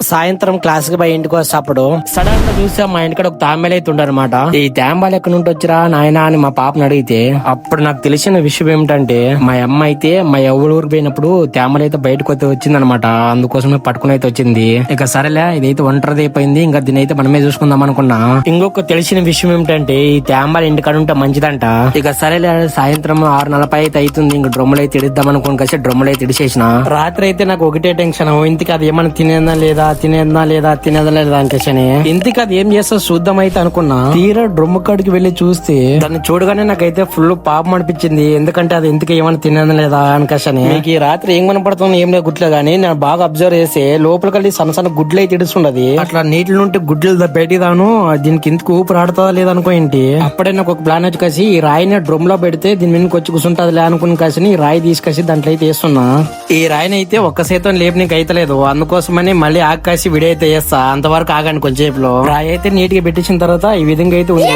సాయంత్రం క్లాస్కి పోయి ఇంటికి వస్తేప్పుడు సడన్గా చూస్తే మా ఇంటికాడ ఒక తాంబేలు అయితే ఉండనమాట ఈ తాంబాలు ఎక్కడి నుండి వచ్చిరా నాయనా అని మా పాపను అడిగితే అప్పుడు నాకు తెలిసిన విషయం ఏమిటంటే మా అమ్మ అయితే మా ఎవరి ఊరికి పోయినప్పుడు తాంబలు అయితే బయటకు అయితే వచ్చిందనమాట అందుకోసమే పట్టుకుని అయితే వచ్చింది. ఇక సరేలే ఇదైతే ఒంటరిది అయిపోయింది ఇంకా దీని అయితే మనమే చూసుకుందాం అనుకున్నా. ఇంకొక తెలిసిన విషయం ఏమిటంటే ఈ తాంబాలు ఇంటికాడ ఉంటే మంచిదంట. ఇక సరేలే సాయంత్రం ఆరు నలభై అయితే అవుతుంది ఇంక డ్రమ్ములు అయితే ఇడిద్దాం అనుకుని కలిసి డ్రమ్ములు అయితే ఇడిచేసిన రాత్రి అయితే నాకు ఒకటే టెన్షన్ ఇంటికి అది ఏమైనా తినేదా లేదా తినేదా లేదా తినేదా లేదా అనికేషన్ ఇంటికి అది ఏం చేస్తా చూద్దాం అయితే అనుకున్నా. తీరా డ్రమ్ము కాడికి వెళ్ళి చూస్తే దాన్ని చూడగానే నాకైతే ఫుల్ పాపం అనిపించింది. ఎందుకంటే అది ఇంటికి ఏమైనా తినేదా లేదా అనికేషన్ మీకు ఈ రాత్రి ఏం కనపడుతుంది ఏం లేదు గుట్లే గానీ నేను బాగా అబ్జర్వ్ చేసి లోపల కలిసి సన్న సన్న గుడ్లు అయితే ఇడుస్తుండది. అట్లా నీటి నుండి గుడ్లు బయటికి దాను. దీనికి ఇంతకు ఊపిరి ఆడుతుందా లేదా అనుకో ఏంటి? అప్పుడే నాకు ఒక ప్లాన్ వచ్చి ఈ రాయిని డ్రమ్లో పెడితే దీని మీదకి వచ్చి కూర్చుంటది అనుకుని కాసి ఈ రాయి తీసుకొచ్చి దాంట్లో అయితే వేస్తున్నా. ఈ రాయిని అయితే ఒక్క శాతం లేపు నీకు అయితలేదు. అందుకోసమని మళ్ళీ కాసి విడి అయితే వేస్తా అంతవరకు ఆగండి కొంచెంసేపులో. రాయి అయితే నీట్గా పెట్టించిన తర్వాత ఈ విధంగా అయితే ఉంది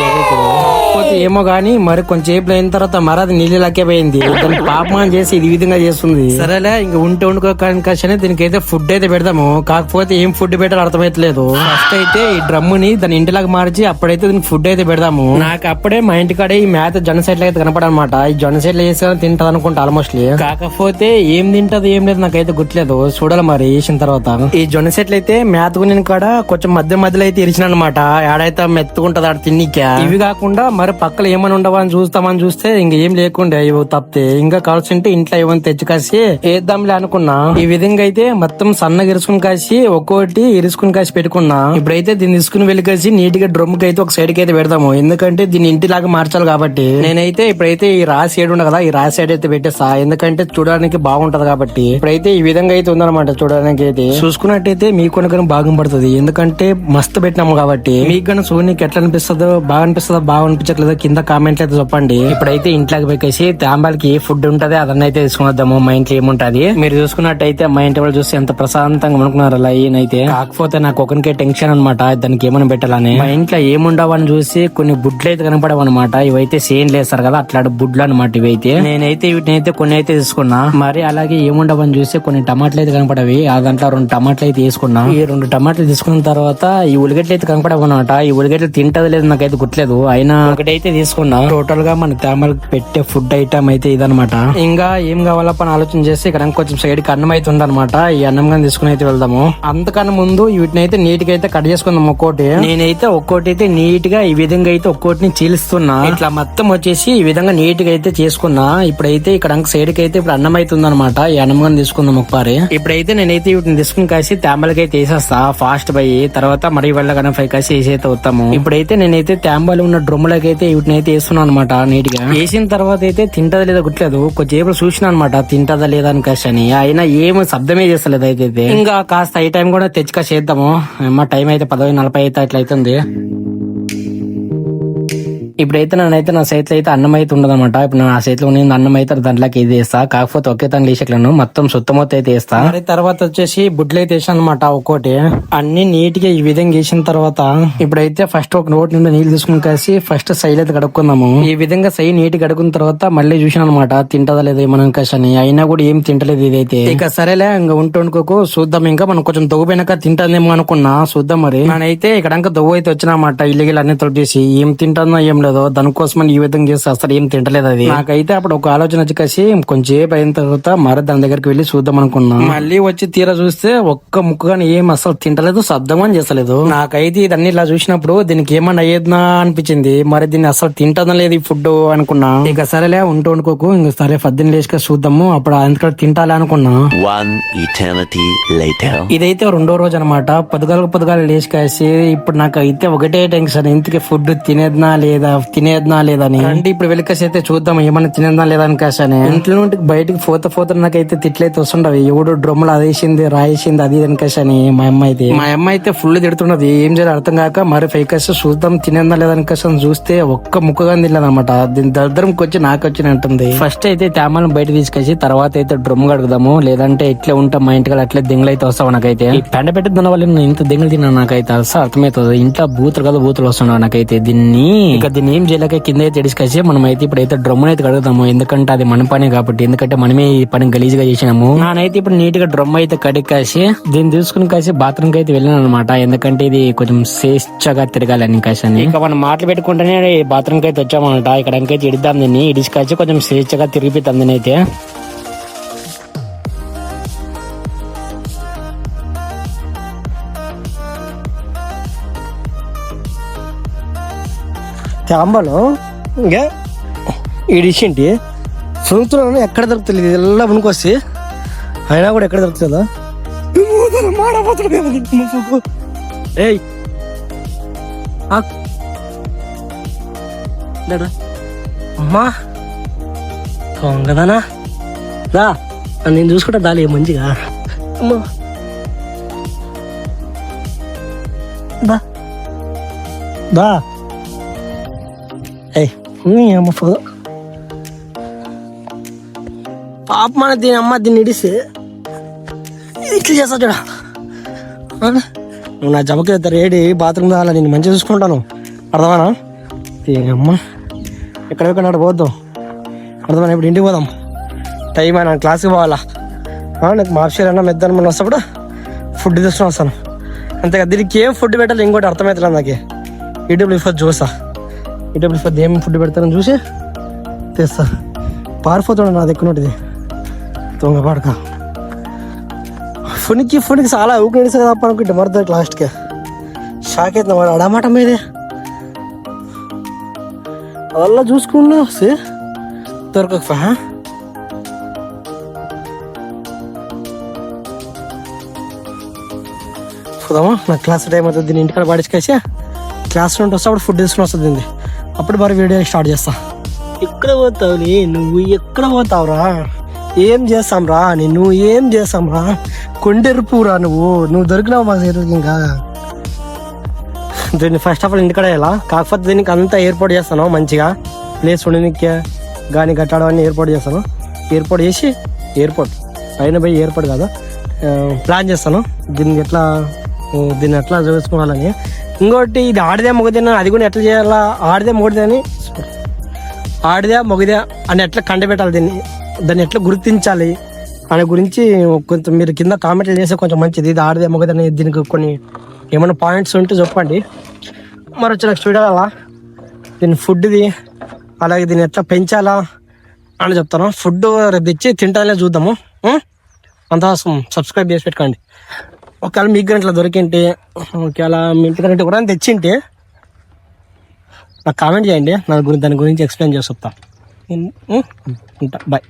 కాకపోతే ఏమో గానీ మరి కొంచెంసేపు అయిన తర్వాత మరి అది నీళ్ళు లక్కే పోయింది. దాన్ని పాపమాన్ చేసి ఇది విధంగా చేస్తుంది. సరేలే ఇంక ఉంటే వండుకోకాని దీనికి అయితే ఫుడ్ అయితే పెడదాము. కాకపోతే ఏం ఫుడ్ పెట్టాలో అర్థమైతలేదు. ఫస్ట్ అయితే ఈ డ్రమ్ముని దాని ఇంటిలాగా మార్చి అప్పుడైతే దీనికి ఫుడ్ అయితే పెడదాము. నాకు అప్పుడే మా ఇంటికాడే ఈ మేత జొన్న సైడ్ అయితే కనపడనమాట. ఈ జొన్న సైడ్ వేసి తింటది అనుకుంటా ఆల్మోస్ట్ కాకపోతే ఏం తింటది ఏం లేదు నాకైతే గుట్లేదు చూడాలి మరి వేసిన తర్వాత. ఈ జొన్న సెట్లు అయితే మేతకుని కాడ కొంచెం మధ్య మధ్యలో అయితే ఇరిచిన అనమాట ఆడైతే మెత్తుకుంటది ఆడ తిన్నిక. ఇవి కాకుండా మరి పక్కన ఏమైనా ఉండవని చూస్తామని చూస్తే ఇంక ఏం లేకుండా ఇవి తప్పితే. ఇంకా కావాల్సింటే ఇంట్లో ఏమైనా తెచ్చి కాసి వేద్దాంలే అనుకున్నా. ఈ విధంగా అయితే మొత్తం సన్నగా ఇరుసుకుని కాసి ఒక్కోటి ఇరుసుకుని కాసి పెట్టుకున్నా. ఇప్పుడైతే దీన్ని ఇసుకుని వెళ్ళి కాసి నీట్గా డ్రమ్కి అయితే ఒక సైడ్కి అయితే పెడదాము ఎందుకంటే దీన్ని ఇంటిలాగా మార్చాలి కాబట్టి. నేనైతే ఇప్పుడైతే ఈ రా సైడ్ ఉండదు కదా ఈ రా సైడ్ అయితే పెట్టేస్తా. ఎందుకంటే చూడడానికి బాగుంటది కాబట్టి. ఇప్పుడైతే ఈ విధంగా అయితే ఉందన్నమాట చూడడానికి అయితే. చూసుకున్నట్టయితే మీకు కొనుక్కొని బాగా పడుతుంది. ఎందుకంటే మస్తు పెట్టినాము కాబట్టి. మీకు కన్నా సూర్యునికి ఎట్లా అనిపిస్తుందో బాగా అనిపిస్తుందో బాగా నచ్చట్లేదో కింద కామెంట్లు అయితే చెప్పండి. ఇప్పుడైతే ఇంట్లోకి పెట్టేసి తాంబాలకి ఫుడ్ ఉంటది అదన్నీ అయితే తీసుకునేద్దాము మా ఇంట్లో ఏముంటది? మీరు చూసుకున్నట్టయితే మా ఇంటి వాళ్ళు చూసి ఎంత ప్రశాంతంగా అనుకున్నారు అలా ఈయనైతే కాకపోతే నాకు ఒకరికే టెన్షన్ అనమాట దానికి ఏమైనా పెట్టాలని. మా ఇంట్లో ఏముండవని చూసి కొన్ని బుడ్లు అయితే కనపడవు అనమాట ఇవైతే సేన్ లేస్తారు కదా అట్లాంటి బుడ్లు అనమాట ఇవైతే. నేనైతే వీటిని అయితే కొన్ని అయితే తీసుకున్నా. మరి అలాగే ఏముండవని చూసి కొన్ని టమాటాలు అయితే కనపడవి. ఆ దాంట్లో రెండు టమాటాలు అయితే తీసుకున్నా. ఈ రెండు టమాటాలు తీసుకున్న తర్వాత ఈ ఉల్లిగడ్డలు అయితే కనపడవు అనమాట ఈ ఉల్లిగడ్డలు తింటది లేదు నాకైతే గుట్లేదు అయినా ఒకటైతే తీసుకున్నా. టోటల్గా మన తేమలకు పెట్టే ఫుడ్ ఐటమ్ అయితే ఇదనమాట ఇంకా ఏం కావాలా పని ఆలోచన చేసి ఇక్కడ కొంచెం సైడ్కి అన్నం అయితే ఉందనమాట ఈ అన్నం కానీ తీసుకుని అయితే వెళ్దాము. అంతకన్నా ముందు వీటిని అయితే నీట్గా అయితే కట్ చేసుకుందాం ఒక్కోటి. నేనైతే ఒక్కోటి అయితే నీట్గా ఈ విధంగా అయితే ఒక్కోటిని చీలుస్తున్నా. ఇట్లా మొత్తం వచ్చేసి ఈ విధంగా నీట్గా అయితే చేసుకున్నా. ఇప్పుడైతే ఇక్కడ సైడ్కి అయితే ఇప్పుడు అన్నం అయితే ఉందనమాట ఈ అన్నం కానీ తీసుకుందాం ఒకసారి. ఇప్పుడైతే నేనైతే వీటిని తీసుకుని కాసి తేమలకి అయితే వేసేస్తా. ఫాస్ట్ పోయి తర్వాత మరి వెళ్ళగానే ఫైవ్ కాసి వేసి అయితే వస్తాము. ఇప్పుడైతే నేనైతే తేంబాలు ఉన్న డ్రమ్ములకి అయితే వీటిని అయితే వేస్తున్నాను అనమాట నీట్గా వేసిన తర్వాత అయితే తింటదా లేదా గుట్లేదు కొద్దిసేపు చూసిన అనమాట తింటదా లేదా అని కాసి అని. అయినా ఏం శబ్దమే చేస్తలేదు అయితే. ఇంకా కాస్త ఈ టైం కూడా తెచ్చుక చేద్దాము. మా టైం అయితే పదవి నలభై అయితే అట్లయితుంది. ఇప్పుడైతే నేనైతే నా చేతిలో అయితే అన్నం అయితే ఉండదన్నమాట. ఇప్పుడు నా చేతిలో నేను అన్నం అయితే దాంట్లోకి ఇది వేస్తా. కాకపోతే ఒకే తను లేచట్లను మొత్తం సుత్తమొత్తం అయితే వేస్తా. మరి తర్వాత వచ్చేసి బుడ్లు అయితే వేసాను అనమాట ఒక్కోటి. అన్ని నీట్గా ఈ విధంగా వేసిన తర్వాత ఇప్పుడైతే ఫస్ట్ ఒక నోట్ నుండి నీళ్ళు తీసుకుని కాసి ఫస్ట్ సైలు అయితే కడుక్కుందాము. ఈ విధంగా సై నీట్ కడుక్కున్న తర్వాత మళ్ళీ చూసాను అనమాట తింటదా లేదా మనం కాసి అని. అయినా కూడా ఏం తింటలేదు ఇదైతే. ఇక సరేలే ఇంకా ఉంటూ చూద్దాం. ఇంకా మనం కొంచెం దొవ్వుపోయినాక తింటానేమో అనుకున్నా చూద్దాం మరి. నేనైతే ఇక్కడ ఇంకా దొవ్వు అయితే వచ్చినమాట ఇల్లు అన్ని తొలిపేసి ఏం తింటానో ఏం లేదు. దానికోసమని ఈ విధంగా చేస్తే అసలు ఏం తింటలేదు అది. నాకైతే అప్పుడు ఒక ఆలోచన వచ్చి కాసి కొంచెంసేపు అయిన తర్వాత మరి దాని దగ్గరికి వెళ్ళి చూద్దాం అనుకున్నా. మళ్ళీ వచ్చి తీరా చూస్తే ఒక్క ముక్కగాని ఏం అసలు తింటలేదు శబ్దం అని చేస్తలేదు. నాకైతే ఇదన్నీ ఇలా చూసినప్పుడు దీనికి ఏమన్నా అయ్యేదినా అనిపించింది. మరి దీన్ని అసలు తింటదా లేదు ఈ ఫుడ్ అనుకున్నా. ఇక సరేలే ఉంటూ వండుకోకు. ఇంక సరే పద్దెని లేచుక చూద్దాము. అప్పుడు అందుకని తింటాలే అనుకున్నా. ఇదైతే రెండో రోజు అనమాట. పొద్దుగాల పొద్దుగాల లేచి కాసి ఇప్పుడు నాకు అయితే ఒకటే టెన్షన్. ఇంతకీ ఫుడ్ తినేద్నా లేదా తినేద్నా లేదా అని? అంటే ఇప్పుడు వెళ్ళికేసి అయితే చూద్దాం ఏమన్నా తినేద్నా లేదా అని కాసాని ఇంట్లో నుండి బయటకు పోత పోత నాకైతే తిట్లయితే వస్తుండవి. ఎవడు డ్రమ్ములు అదేసింది రాయేసింది అది అని కాసని మా అమ్మ అయితే. మా అమ్మ అయితే ఫుల్ తిడుతున్నది ఏం చేయాలి అర్థం కాక మరి ఫైకస్ చూద్దాం తినేద్నా లేదా అని కాసని చూస్తే ఒక్క ముక్కగా తినలేదన్నమాట. దీని దరిద్రంకి వచ్చి నాకు వచ్చి అంటుంది. ఫస్ట్ అయితే తేమాలను బయట తీసుకొచ్చి తర్వాత అయితే డ్రమ్ కడుగుదాము. లేదంటే ఇట్లా ఉంటా మా ఇంటికి అట్లే దింగులు అయితే వస్తావు నాకైతే. పెండ పెట్టి దాని వల్ల ఇంత దింగులు తిన్నా నాకైతే. అసలు అర్థమవుతుంది ఇంట్లో బూతులు కదా బూతులు వస్తున్నావు నాకైతే. దీన్ని ఇక దీన్ని ఏం చేయలేక కింద అయితే ఇడిసుకొచ్చి మనం అయితే ఇప్పుడైతే డ్రమ్ అయితే కడుగుతాము. ఎందుకంటే అది మన పనే కాబట్టి. ఎందుకంటే మనమే ఈ పని గలీజ్గా చేసినాము. నానైతే ఇప్పుడు నీట్గా డ్రమ్ అయితే కడిగేసి దీన్ని తీసుకుని కాసి బాత్రూమ్కి అయితే వెళ్ళాను అనమాట ఎందుకంటే ఇది కొంచెం స్వేచ్ఛగా తిరగాలని కాసి అని. ఇంకా మనం మాటలు పెట్టుకుంటేనే బాత్రూమ్కి అయితే వచ్చామన్నమాట. ఇక్కడ ఇంకైతే ఇడిద్దాం దీన్ని. కాసి కొంచెం స్వేచ్ఛగా తిరిగిపోతాం దీని అయితే తాంబలో ఇంకా ఇడిషింటి సునుతున్నాను ఎక్కడ దొరుకుతుంది ఇదెల్లా మునుకొస్తే అయినా కూడా ఎక్కడ దొరుకుతుందా? ఏయ్! ఆ- అమ్మా! దొంగదనా? దా నేను చూసుకుంటా దాలి మంచిగా. అమ్మా! దా! దా! అమ్మ ఫో పాప మన దీని అమ్మ దీన్ని ఇడిస్తే ఇట్లా చేస్తా చూడ. నువ్వు నా జబకి రేడి బాత్రూమ్ కావాలా? నేను మంచిగా చూసుకుంటాను. అర్థమానా? దీని అమ్మ? ఎక్కడెక్కడ నాడు పోద్దాం? అర్థమైనా? ఇప్పుడు ఇంటికి పోదాం. టైం అయినా క్లాస్కి పోవాలా? నాకు మాఫీ అన్న మెద్దన మనం వస్తా కూడా ఫుడ్ తీసుకుని వస్తాను. అంతేగా దీనికి ఏం ఫుడ్ పెట్టాలి ఇంకోటి అర్థమవుతుంది నాకు. ఈడబ్ల్యూ ఫస్ట్ చూసా ఇటప్పుడు పెద్ద ఏం ఫుడ్ పెడతారని చూసి తెస్తా. పారిపోతాడు నా దగ్గర ఉంటుంది దొంగ పడక. ఫునికి ఫునికి చాలా ఊపిడి తప్ప అనుకుంటే మరొద్దు లాస్ట్కి షాక్ అవుతుంది వాడు అడమాట మీదే. అలా చూసుకున్నా సే దొరకక ఫా పోదామా? నా క్లాస్ టైం అవుతుంది దీన్ని ఇంటికాడ పాడించుకేసి క్లాస్. నుండి వస్తే అప్పుడు ఫుడ్ తీసుకుని వస్తుంది దీన్ని. అప్పుడు మరి వీడియో స్టార్ట్ చేస్తా. ఎక్కడ పోతావులే నువ్వు ఎక్కడ పోతావురా? ఏం చేస్తాంరా? నేను ఏం చేస్తాంరా? కొండెరుపురా నువ్వు. నువ్వు దొరికినావు మా చేతికి ఇంకా. దీన్ని ఫస్ట్ ఆఫ్ ఆల్ ఇంటికడ ఎలా కాకపోతే దీనికి అంతా ఏర్పాటు చేస్తాను మంచిగా. ప్లేస్ ఉండడానికి కానీ కట్టడం అన్ని ఏర్పాటు చేస్తాను. ఏర్పాటు చేసి ఎయిర్పోర్ట్ పైన పోయి ఎయిర్పోర్ట్ కాదు. ప్లాన్ చేస్తాను. దీన్ని ఎట్లా దీన్ని ఎట్లా చూసుకోవాలని ఇంకోటి ఇది ఆడిదే మొగదేనా? అది కూడా ఎట్లా చేయాలా? ఆడిదే మొగదే అని ఆడిదే మొగదే అని ఎట్లా కండబెట్టాలి దీన్ని? దాన్ని ఎట్లా గుర్తించాలి? అనే గురించి కొంచెం మీరు కింద కామెంట్లు చేస్తే కొంచెం మంచిది. ఇది ఆడిదే మొగదని దీనికి కొన్ని ఏమైనా పాయింట్స్ ఉంటే చెప్పండి. మరి వచ్చి నెక్స్ట్ వీడియో అలా దీని ఫుడ్ది అలాగే దీన్ని ఎట్లా పెంచాలా అని చెప్తాను. ఫుడ్ రేపు తెచ్చి తింటానే చూద్దాము. అంతా సబ్స్క్రైబ్ చేసి పెట్టుకోండి. ఒకవేళ మీకు కానీ ఇట్లా దొరికింటే ఒకవేళ మీ ఇంటి కంటే కూడా తెచ్చింటే నాకు కామెంట్ చేయండి. నా గురించి దాని గురించి ఎక్స్ప్లెయిన్ చేసి చెప్తా. ఉంటా. బాయ్